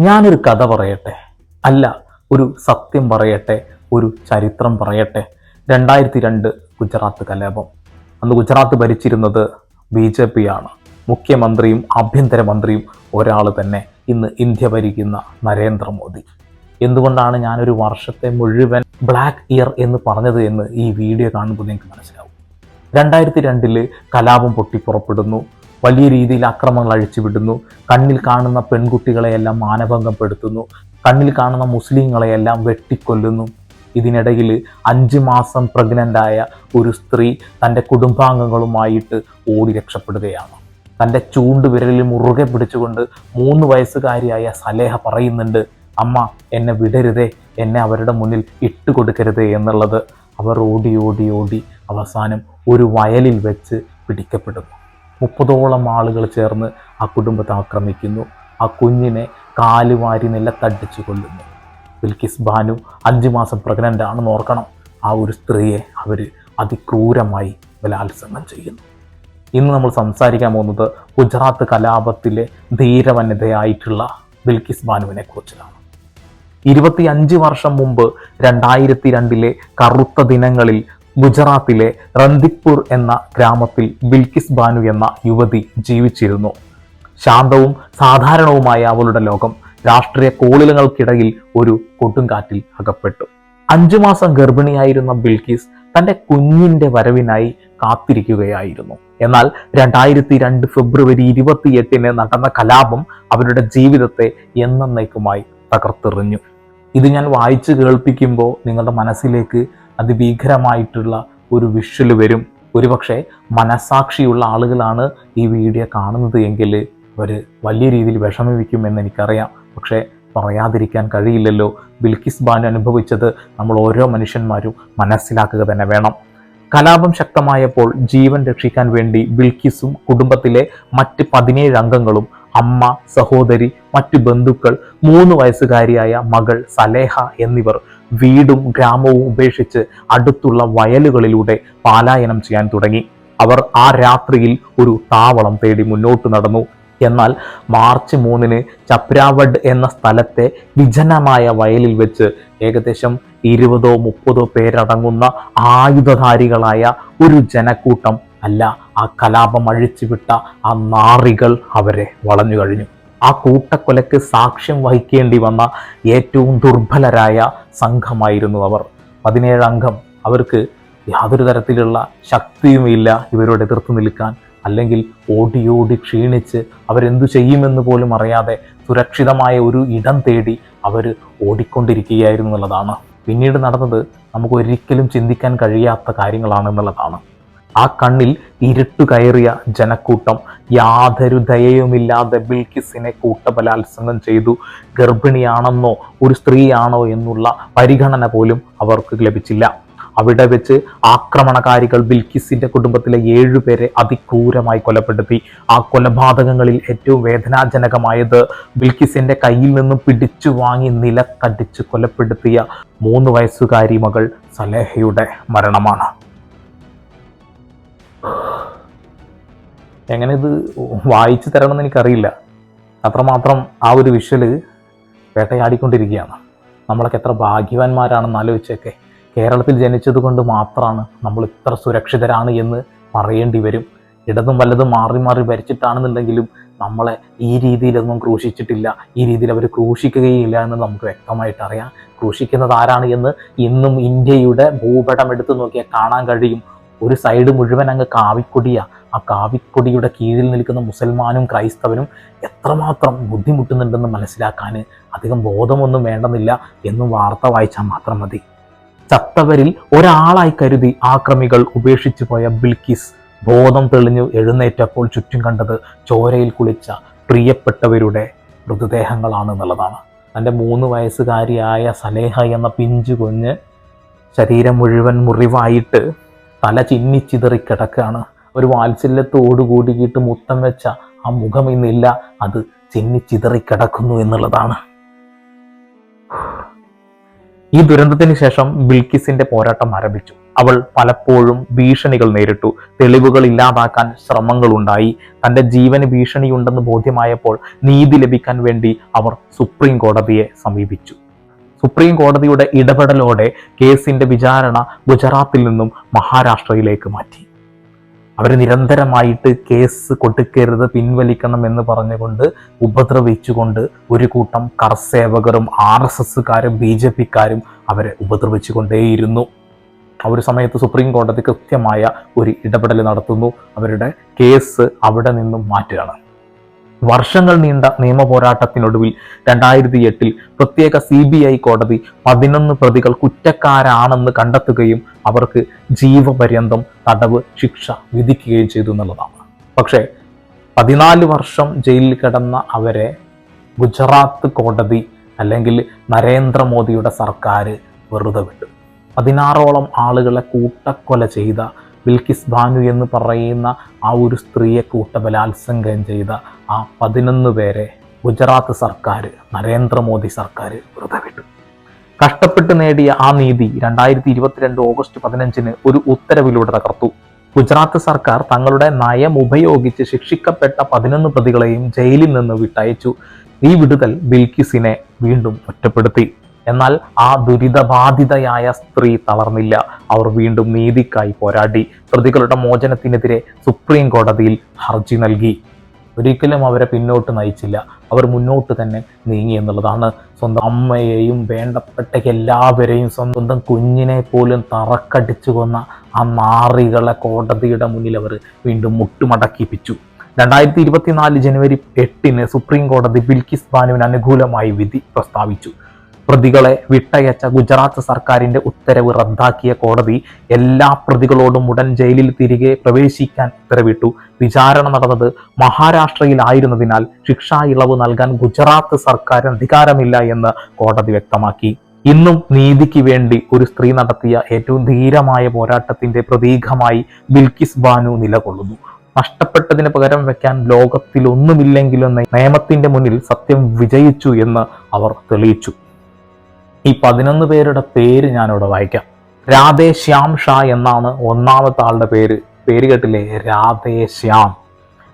ഞാനൊരു കഥ പറയട്ടെ? അല്ല ഒരു സത്യം പറയട്ടെ ഒരു ചരിത്രം പറയട്ടെ. രണ്ടായിരത്തി രണ്ട് ഗുജറാത്ത് കലാപം. അന്ന് ഗുജറാത്ത് ഭരിച്ചിരുന്നത് ബി ജെ പി ആണ് മുഖ്യമന്ത്രിയും ആഭ്യന്തരമന്ത്രിയും ഒരാൾ തന്നെ ഇന്ന് ഇന്ത്യ ഭരിക്കുന്ന നരേന്ദ്രമോദി. എന്തുകൊണ്ടാണ് ഞാനൊരു വർഷത്തെ മുഴുവൻ ബ്ലാക്ക് ഇയർ എന്ന് പറഞ്ഞത് എന്ന് ഈ വീഡിയോ കാണുമ്പോൾ നിങ്ങൾക്ക് മനസ്സിലാവും. രണ്ടായിരത്തി രണ്ടിൽ കലാപം പൊട്ടിപ്പുറപ്പെടുന്നു. വലിയ രീതിയിൽ അക്രമങ്ങൾ അഴിച്ചുവിടുന്നു. കണ്ണിൽ കാണുന്ന പെൺകുട്ടികളെയെല്ലാം മാനഭംഗപ്പെടുത്തുന്നു. കണ്ണിൽ കാണുന്ന മുസ്ലിങ്ങളെയെല്ലാം വെട്ടിക്കൊല്ലുന്നു. ഇതിനിടയിൽ അഞ്ച് മാസം പ്രഗ്നന്റായ ഒരു സ്ത്രീ തന്റെ കുടുംബാംഗങ്ങളുമായിട്ട് ഓടി രക്ഷപ്പെടുകയാണ്. തന്റെ ചൂണ്ട് വിരലിൽ മുറുകെ പിടിച്ചുകൊണ്ട് മൂന്ന് വയസ്സുകാരിയായ സലേഹ പറയുന്നുണ്ട് അമ്മ എന്നെ വിടരുതേ എന്നെ അവരുടെ മുന്നിൽ ഇട്ടുകൊടുക്കരുതേ എന്നുള്ളത്. അവർ ഓടി ഓടി ഓടി അവസാനം ഒരു വയലിൽ വെച്ച് പിടിക്കപ്പെടുന്നു. മുപ്പതോളം ആളുകൾ ചേർന്ന് ആ കുടുംബത്തെ ആക്രമിക്കുന്നു. ആ കുഞ്ഞിനെ കാലുവാരി നിലത്തടിച്ചു കൊല്ലുന്നു. ബിൽക്കിസ് ബാനു അഞ്ച് മാസം പ്രഗ്നന്റ് ആണെന്ന് ഓർക്കണം. ആ ഒരു സ്ത്രീയെ അവർ അതിക്രൂരമായി ബലാത്സംഗം ചെയ്യുന്നു. ഇന്ന് നമ്മൾ സംസാരിക്കാൻ പോകുന്നത് ഗുജറാത്ത് കലാപത്തിലെ ധീരവനിതയായിട്ടുള്ള ബിൽക്കിസ് ബാനുവിനെ കുറിച്ചാണ് ഇരുപത്തിയഞ്ച് വർഷം മുമ്പ് രണ്ടായിരത്തി രണ്ടിലെ കറുത്ത ദിനങ്ങളിൽ ഗുജറാത്തിലെ റന്ദിപ്പൂർ എന്ന ഗ്രാമത്തിൽ ബിൽക്കിസ് ബാനു എന്ന യുവതി ജീവിച്ചിരുന്നു. ശാന്തവും സാധാരണവുമായ അവളുടെ ലോകം രാഷ്ട്രീയ കോളിലങ്ങൾക്കിടയിൽ ഒരു കൊടുങ്കാറ്റിൽ അകപ്പെട്ടു. അഞ്ചു മാസം ഗർഭിണിയായിരുന്ന ബിൽക്കിസ് തന്റെ കുഞ്ഞിന്റെ വരവിനായി കാത്തിരിക്കുകയായിരുന്നു. എന്നാൽ രണ്ടായിരത്തി രണ്ട് ഫെബ്രുവരി ഇരുപത്തിയെട്ടിന് നടന്ന കലാപം അവരുടെ ജീവിതത്തെ എന്നേക്കുമായി തകർത്തെറിഞ്ഞു. ഇത് ഞാൻ വായിച്ചു കേൾപ്പിക്കുമ്പോൾ നിങ്ങളുടെ മനസ്സിലേക്ക് അതിഭീകരമായിട്ടുള്ള ഒരു വിഷ്വൽ വരും. ഒരുപക്ഷെ മനസാക്ഷിയുള്ള ആളുകളാണ് ഈ വീഡിയോ കാണുന്നത് എങ്കിൽ അവർ വലിയ രീതിയിൽ വിഷമിപ്പിക്കുമെന്ന് എനിക്കറിയാം. പക്ഷേ പറയാതിരിക്കാൻ കഴിയില്ലല്ലോ. ബിൽക്കിസ് ബാനു അനുഭവിച്ചത് നമ്മൾ ഓരോ മനുഷ്യന്മാരും മനസ്സിലാക്കുക തന്നെ വേണം. കലാപം ശക്തമായപ്പോൾ ജീവൻ രക്ഷിക്കാൻ വേണ്ടി ബിൽക്കിസും കുടുംബത്തിലെ മറ്റ് പതിനേഴ് അംഗങ്ങളും അമ്മ സഹോദരി മറ്റു ബന്ധുക്കൾ മൂന്ന് വയസ്സുകാരിയായ മകൾ സലേഹ എന്നിവർ വീടും ഗ്രാമവും ഉപേക്ഷിച്ച് അടുത്തുള്ള വയലുകളിലൂടെ പാലായനം ചെയ്യാൻ തുടങ്ങി. അവർ ആ രാത്രിയിൽ ഒരു താവളം തേടി മുന്നോട്ട് നടന്നു. എന്നാൽ മാർച്ച് മൂന്നിന് ചപ്രാവഡ് എന്ന സ്ഥലത്തെ വിജനമായ വയലിൽ വെച്ച് ഏകദേശം ഇരുപതോ മുപ്പതോ പേരടങ്ങുന്ന ആയുധധാരികളായ ഒരു ജനക്കൂട്ടം അല്ല ആ കലാപം അഴിച്ചുവിട്ട ആ നാറികൾ അവരെ വളഞ്ഞു കഴിഞ്ഞു. ആ കൂട്ടക്കൊലയ്ക്ക് സാക്ഷ്യം വഹിക്കേണ്ടി വന്ന ഏറ്റവും ദുർബലരായ സംഘമായിരുന്നു അവർ. പതിനേഴ് അംഗം. അവർക്ക് യാതൊരു തരത്തിലുള്ള ശക്തിയുമില്ല ഇവരോട് എതിർത്ത് നിൽക്കാൻ. അല്ലെങ്കിൽ ഓടിയോടി ഓടി ക്ഷീണിച്ച് അവരെന്തു ചെയ്യുമെന്ന് പോലും അറിയാതെ സുരക്ഷിതമായ ഒരു ഇടം തേടി അവർ ഓടിക്കൊണ്ടിരിക്കുകയായിരുന്നു എന്നുള്ളതാണ്. പിന്നീട് നടന്നത് നമുക്കൊരിക്കലും ചിന്തിക്കാൻ കഴിയാത്ത കാര്യങ്ങളാണ് എന്നുള്ളതാണ് ആ കണ്ണിൽ ഇരുട്ടു കയറിയ ജനക്കൂട്ടം യാതൊരു ദയയുമില്ലാതെ ബിൽക്കിസിനെ കൂട്ടബലാത്സംഗം ചെയ്തു. ഗർഭിണിയാണെന്നോ ഒരു സ്ത്രീയാണോ എന്നുള്ള പരിഗണന പോലും അവർക്ക് ലഭിച്ചില്ല. അവിടെ വെച്ച് ആക്രമണകാരികൾ ബിൽക്കിസിന്റെ കുടുംബത്തിലെ ഏഴുപേരെ അതിക്രൂരമായി കൊലപ്പെടുത്തി. ആ കൊലപാതകങ്ങളിൽ ഏറ്റവും വേദനാജനകമായത് ബിൽക്കിസിന്റെ കയ്യിൽ നിന്നും പിടിച്ചു വാങ്ങി നിലത്തടിച്ച് കൊലപ്പെടുത്തിയ മൂന്ന് വയസ്സുകാരി മകൾ സലേഹയുടെ മരണമാണ്. എങ്ങനെ ഇത് വായിച്ചു തരണമെന്ന് എനിക്കറിയില്ല. അത്രമാത്രം ആ ഒരു വിഷ്വൽ വേട്ടയാടിക്കൊണ്ടിരിക്കുകയാണ്. നമ്മളൊക്കെ എത്ര ഭാഗ്യവാന്മാരാണെന്ന് ആലോചിച്ചൊക്കെ കേരളത്തിൽ ജനിച്ചത് കൊണ്ട് മാത്രമാണ് നമ്മൾ ഇത്ര സുരക്ഷിതരാണ് എന്ന് പറയേണ്ടി വരും. ഇടതും വല്ലതും മാറി മാറി ഭരിച്ചിട്ടാണെന്നുണ്ടെങ്കിലും നമ്മളെ ഈ രീതിയിലൊന്നും ക്രൂശിച്ചിട്ടില്ല. ഈ രീതിയിൽ അവർ ക്രൂശിക്കുകയില്ല എന്ന് നമുക്ക് വ്യക്തമായിട്ട് അറിയാം. ക്രൂശിക്കുന്നത് ആരാണ് എന്ന് ഇന്നും ഇന്ത്യയുടെ ഭൂപടം എടുത്തു നോക്കിയാൽ കാണാൻ കഴിയും. ഒരു സൈഡ് മുഴുവൻ അങ്ങ് കാവിക്കൊടിയാ. ആ കാവിക്കൊടിയുടെ കീഴിൽ നിൽക്കുന്ന മുസൽമാനും ക്രൈസ്തവനും എത്രമാത്രം ബുദ്ധിമുട്ടുന്നുണ്ടെന്ന് മനസ്സിലാക്കാൻ അധികം ബോധമൊന്നും വേണ്ടെന്നില്ല എന്നും വാർത്ത വായിച്ചാൽ മാത്രം മതി. ചത്തവരിൽ ഒരാളായി കരുതി ആക്രമികൾ ഉപേക്ഷിച്ചു പോയ ബിൽക്കിസ് ബോധം തെളിഞ്ഞു എഴുന്നേറ്റപ്പോൾ ചുറ്റും കണ്ടത് ചോരയിൽ കുളിച്ച പ്രിയപ്പെട്ടവരുടെ മൃതദേഹങ്ങളാണ് എന്നുള്ളതാണ് തന്റെ മൂന്ന് വയസ്സുകാരിയായ സലേഹ എന്ന പിഞ്ചു കുഞ്ഞ് ശരീരം മുഴുവൻ മുറിവായിട്ട് തല ചിന്നിച്ചിതറി കിടക്കുകയാണ് ഒരു വാത്സല്യത്തോടു കൂടിയിട്ട് മുത്തം വെച്ച ആ മുഖം ഇന്നില്ല അത് ചിന്നിച്ചിതറി കിടക്കുന്നു എന്നുള്ളതാണ്. ഈ ദുരന്തത്തിന് ശേഷം ബിൽക്കിസിന്റെ പോരാട്ടം ആരംഭിച്ചു. അവൾ പലപ്പോഴും ഭീഷണികൾ നേരിട്ടു. തെളിവുകൾ ഇല്ലാതാക്കാൻ ശ്രമങ്ങളുണ്ടായി. തന്റെ ജീവന് ഭീഷണിയുണ്ടെന്ന് ബോധ്യമായപ്പോൾ നീതി ലഭിക്കാൻ വേണ്ടി അവർ സുപ്രീം കോടതിയെ സമീപിച്ചു. സുപ്രീം കോടതിയുടെ ഇടപെടലോടെ കേസിന്റെ വിചാരണ ഗുജറാത്തിൽ നിന്നും മഹാരാഷ്ട്രയിലേക്ക് മാറ്റി. അവർ നിരന്തരമായിട്ട് കേസ് കൊടുക്കരുത് പിൻവലിക്കണം എന്ന് പറഞ്ഞുകൊണ്ട് ഉപദ്രവിച്ചുകൊണ്ട് ഒരു കൂട്ടം കർസേവകരും ആർ എസ് എസ്സുകാരും ബി ജെ പിക്കാരും അവരെ ഉപദ്രവിച്ചുകൊണ്ടേയിരുന്നു. ആ ഒരു സമയത്ത് സുപ്രീം കോടതി കൃത്യമായ ഒരു ഇടപെടൽ നടത്തുന്നു. അവരുടെ കേസ് അവിടെ നിന്നും മാറ്റുകയാണ്. വർഷങ്ങൾ നീണ്ട നിയമ പോരാട്ടത്തിനൊടുവിൽ രണ്ടായിരത്തി എട്ടിൽ പ്രത്യേക സി ബി ഐ കോടതി പതിനൊന്ന് പ്രതികൾ കുറ്റക്കാരാണെന്ന് കണ്ടെത്തുകയും അവർക്ക് ജീവപര്യന്തം തടവ് ശിക്ഷ വിധിക്കുകയും ചെയ്തു എന്നുള്ളതാണ്. പക്ഷേ പതിനാല് വർഷം ജയിലിൽ കിടന്ന അവരെ ഗുജറാത്ത് കോടതി അല്ലെങ്കിൽ നരേന്ദ്രമോദിയുടെ സർക്കാർ വെറുതെ വിട്ടു. പതിനാറോളം ആളുകളെ കൂട്ടക്കൊല ചെയ്ത ബിൽക്കിസ് ബാനു എന്ന് പറയുന്ന ആ ഒരു സ്ത്രീയെ കൂട്ടബലാത്സംഗം ചെയ്ത ആ പതിനൊന്ന് പേരെ ഗുജറാത്ത് സർക്കാർ നരേന്ദ്രമോദി സർക്കാർ വെറുതെ കഷ്ടപ്പെട്ട് നേടിയ ആ നീതി രണ്ടായിരത്തി ഇരുപത്തിരണ്ട് ഓഗസ്റ്റ് പതിനഞ്ചിന് ഒരു ഉത്തരവിലൂടെ തകർത്തു. ഗുജറാത്ത് സർക്കാർ തങ്ങളുടെ നയം ഉപയോഗിച്ച് ശിക്ഷിക്കപ്പെട്ട പതിനൊന്ന് പ്രതികളെയും ജയിലിൽ നിന്ന് വിട്ടയച്ചു. ഈ വിടുതൽ ബിൽക്കിസിനെ വീണ്ടും ഒറ്റപ്പെടുത്തി. എന്നാൽ ആ ദുരിതബാധിതയായ സ്ത്രീ തളർന്നില്ല. അവർ വീണ്ടും നീതിക്കായി പോരാടി. പ്രതികളുടെ മോചനത്തിനെതിരെ സുപ്രീം കോടതിയിൽ ഹർജി നൽകി. ഒരിക്കലും അവരെ പിന്നോട്ട് നയിച്ചില്ല. അവർ മുന്നോട്ട് തന്നെ നീങ്ങി എന്നുള്ളതാണ്. സ്വന്തം അമ്മയെയും വേണ്ടപ്പെട്ട എല്ലാവരെയും സ്വന്തം കുഞ്ഞിനെ പോലും തറക്കടിച്ചു കൊന്ന ആ നാറികളെ കോടതിയുടെ മുന്നിൽ അവർ വീണ്ടും മുട്ടുമടക്കിപ്പിച്ചു. രണ്ടായിരത്തി ഇരുപത്തിനാല് ജനുവരി എട്ടിന് സുപ്രീം കോടതി ബിൽക്കിസ് ബാനുവിന് അനുകൂലമായി വിധി പ്രസ്താവിച്ചു. പ്രതികളെ വിട്ടയച്ച ഗുജറാത്ത് സർക്കാരിന്റെ ഉത്തരവ് റദ്ദാക്കിയ കോടതി എല്ലാ പ്രതികളോടും ഉടൻ ജയിലിൽ തിരികെ പ്രവേശിക്കാൻ ഉത്തരവിട്ടു. വിചാരണ നടന്നത് മഹാരാഷ്ട്രയിലായിരുന്നതിനാൽ ശിക്ഷാ ഇളവ് നൽകാൻ ഗുജറാത്ത് സർക്കാരിന് അധികാരമില്ല എന്ന് കോടതി വ്യക്തമാക്കി. ഇന്നും നീതിക്ക് വേണ്ടി ഒരു സ്ത്രീ നടത്തിയ ഏറ്റവും ധീരമായ പോരാട്ടത്തിന്റെ പ്രതീകമായി ബിൽക്കിസ് ബാനു നിലകൊള്ളുന്നു. നഷ്ടപ്പെട്ടതിന് പകരം വെക്കാൻ ലോകത്തിലൊന്നുമില്ലെങ്കിലും നിയമത്തിന്റെ മുന്നിൽ സത്യം വിജയിച്ചു എന്ന് അവർ തെളിയിച്ചു. ഈ പതിനൊന്ന് പേരുടെ പേര് ഞാനിവിടെ വായിക്കാം. രാധേ ശ്യാം ഷാ എന്നാണ് ഒന്നാമത്തെ ആളുടെ പേര്. പേര് കേട്ടില്ലേ? രാധേ ശ്യാം.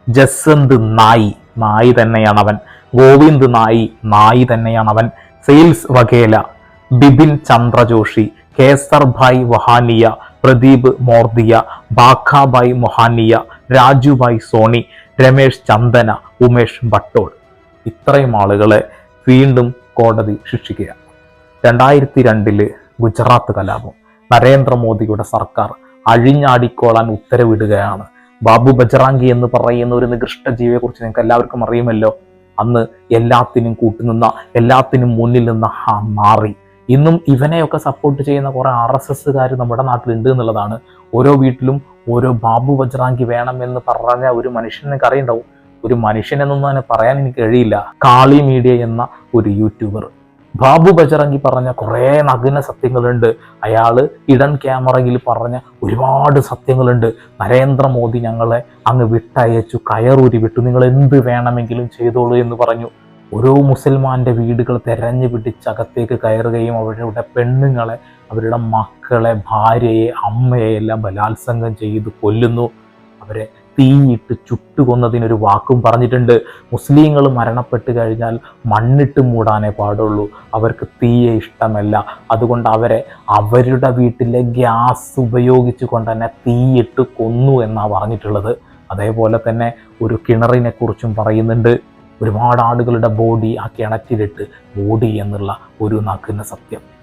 ജസ്വന്ത് നായി നായി തന്നെയാണ് അവൻ ഗോവിന്ദ് നായി നായി തന്നെയാണ് അവൻ സെയിൽസ് വകേല ബിപിൻ ചന്ദ്രജോഷി കേസർഭായ് വഹാനിയ പ്രദീപ് മോർദിയ ബാഖാബായ് മൊഹാനിയ രാജുഭായ് സോണി രമേഷ് ചന്ദന ഉമേഷ് ഭട്ടോൾ. ഇത്രയും ആളുകളെ വീണ്ടും കോടതി ശിക്ഷിക്കുക രണ്ടായിരത്തി രണ്ടിൽ ഗുജറാത്ത് കലാപം. നരേന്ദ്രമോദിയുടെ സർക്കാർ അഴിഞ്ഞാടിക്കോളാൻ ഉത്തരവിടുകയാണ്. ബാബു ബജറാങ്കി എന്ന് പറയുന്ന ഒരു നികൃഷ്ട ജീവിയെക്കുറിച്ച് നിങ്ങൾക്ക് എല്ലാവർക്കും അറിയുമല്ലോ? അന്ന് എല്ലാത്തിനും കൂട്ടുനിന്ന എല്ലാത്തിനും മുന്നിൽ നിന്ന ആ മാറി. ഇന്നും ഇവനെയൊക്കെ സപ്പോർട്ട് ചെയ്യുന്ന കുറെ ആർ എസ് എസ്സുകാർ നമ്മുടെ നാട്ടിലുണ്ട് എന്നുള്ളതാണ്. ഓരോ വീട്ടിലും ഓരോ ബാബു ബജ്റാങ്കി വേണമെന്ന് പറഞ്ഞ ഒരു മനുഷ്യനെ അറിയണ്ടാവും ഒരു മനുഷ്യനെന്നൊന്നും തന്നെ പറയാൻ എനിക്ക് കഴിയില്ല. കാളി മീഡിയ എന്ന ഒരു യൂട്യൂബർ. ബാബു ബജറങ്കി പറഞ്ഞ കുറേ നഗ്ന സത്യങ്ങളുണ്ട്. അയാൾ ഇടൻ ക്യാമറയിൽ പറഞ്ഞ ഒരുപാട് സത്യങ്ങളുണ്ട്. നരേന്ദ്രമോദി ഞങ്ങളെ അങ്ങ് വിട്ടയച്ചു കയറൂരി വിട്ടു. നിങ്ങൾ എന്ത് വേണമെങ്കിലും ചെയ്തോളൂ എന്ന് പറഞ്ഞു. ഓരോ മുസൽമാന്റെ വീടുകൾ തെരഞ്ഞു പിടിച്ചകത്തേക്ക് കയറുകയും അവരുടെ പെണ്ണുങ്ങളെ അവരുടെ മക്കളെ ഭാര്യയെ അമ്മയെ എല്ലാം ബലാത്സംഗം ചെയ്ത് കൊല്ലുന്നു. അവരെ തീയിട്ട് ചുട്ടുകൊന്നതിനൊരു വാക്കും പറഞ്ഞിട്ടുണ്ട്. മുസ്ലിങ്ങൾ മരണപ്പെട്ട് കഴിഞ്ഞാൽ മണ്ണിട്ട് മൂടാനേ പാടുള്ളൂ. അവർക്ക് തീയെ ഇഷ്ടമല്ല. അതുകൊണ്ട് അവരെ അവരുടെ വീട്ടിലെ ഗ്യാസ് ഉപയോഗിച്ച് കൊണ്ട് തന്നെ തീയിട്ട് കൊന്നു എന്നാണ് പറഞ്ഞിട്ടുള്ളത്. അതേപോലെ തന്നെ ഒരു കിണറിനെക്കുറിച്ചും പറയുന്നുണ്ട്. ഒരുപാട് ആളുകളുടെ ബോഡി ആ കിണറ്റിലിട്ട് ബോഡി എന്നുള്ള ഒരു നാക്കുന്ന സത്യം.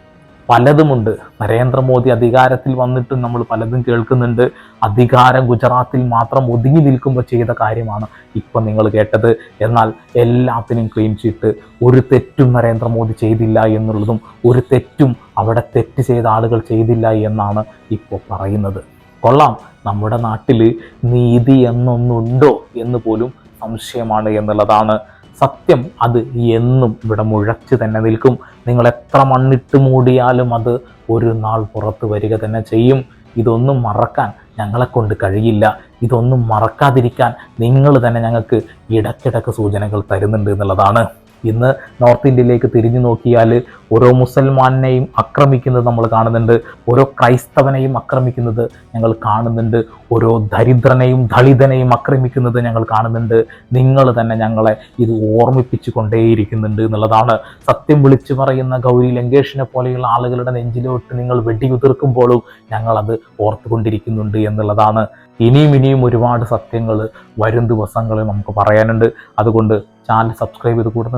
പലതുമുണ്ട്. നരേന്ദ്രമോദി അധികാരത്തിൽ വന്നിട്ടും നമ്മൾ പലതും കേൾക്കുന്നുണ്ട്. അധികാരം ഗുജറാത്തിൽ മാത്രം ഒതുങ്ങി നിൽക്കുമ്പോൾ ചെയ്ത കാര്യമാണ് ഇപ്പം നിങ്ങൾ കേട്ടത്. എന്നാൽ എല്ലാത്തിനും ക്ലീൻ ചീട്ട്. ഒരു തെറ്റും നരേന്ദ്രമോദി ചെയ്തില്ല എന്നുള്ളതും ഒരു തെറ്റും അവിടെ തെറ്റ് ചെയ്ത ആളുകൾ ചെയ്തില്ല എന്നാണ് ഇപ്പോൾ പറയുന്നത്. കൊള്ളാം. നമ്മുടെ നാട്ടിൽ നീതി എന്നൊന്നുണ്ടോ എന്ന് പോലും സംശയമാണ് എന്നുള്ളതാണ് സത്യം അത് എന്നും ഇവിടെ മുഴച്ചു തന്നെ നിൽക്കും. നിങ്ങൾ എത്ര മണ്ണിട്ട് മൂടിയാലും അത് ഒരു നാൾ പുറത്ത് വരിക തന്നെ ചെയ്യും. ഇതൊന്നും മറക്കാൻ ഞങ്ങളെ കൊണ്ട് കഴിയില്ല. ഇതൊന്നും മറക്കാതിരിക്കാൻ നിങ്ങൾ തന്നെ ഞങ്ങൾക്ക് ഇടയ്ക്കിടയ്ക്ക് സൂചനകൾ തരുന്നുണ്ട് എന്നുള്ളതാണ്. ഇന്ന് നോർത്ത് ഇന്ത്യയിലേക്ക് തിരിഞ്ഞു നോക്കിയാൽ ഓരോ മുസൽമാനെയും ആക്രമിക്കുന്നത് നമ്മൾ കാണുന്നുണ്ട്. ഓരോ ക്രൈസ്തവനെയും ആക്രമിക്കുന്നത് ഞങ്ങൾ കാണുന്നുണ്ട്. ഓരോ ദരിദ്രനെയും ദളിതനെയും ആക്രമിക്കുന്നത് ഞങ്ങൾ കാണുന്നുണ്ട്. നിങ്ങൾ തന്നെ ഞങ്ങളെ ഇത് ഓർമ്മിപ്പിച്ചു കൊണ്ടേയിരിക്കുന്നുണ്ട് എന്നുള്ളതാണ് സത്യം വിളിച്ചു പറയുന്ന ഗൗരി ലങ്കേഷിനെ പോലെയുള്ള ആളുകളുടെ നെഞ്ചിലോട്ട് നിങ്ങൾ വെടിയുതിർക്കുമ്പോഴും ഞങ്ങളത് ഓർത്തുകൊണ്ടിരിക്കുന്നുണ്ട് എന്നുള്ളതാണ്. ഇനിയും ഇനിയും ഒരുപാട് സത്യങ്ങൾ വരും ദിവസങ്ങളിൽ നമുക്ക് പറയാനുണ്ട്. അതുകൊണ്ട് ചാനൽ സബ്സ്ക്രൈബ് ചെയ്ത് കൂടെ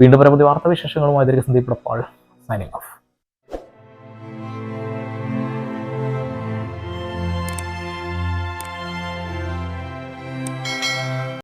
വീണ്ടും പരമതി വാർത്താവിശേഷങ്ങളുമായി സന്ദീപ് പ്രപ്പാൾ സൈനിങ് ഓഫ്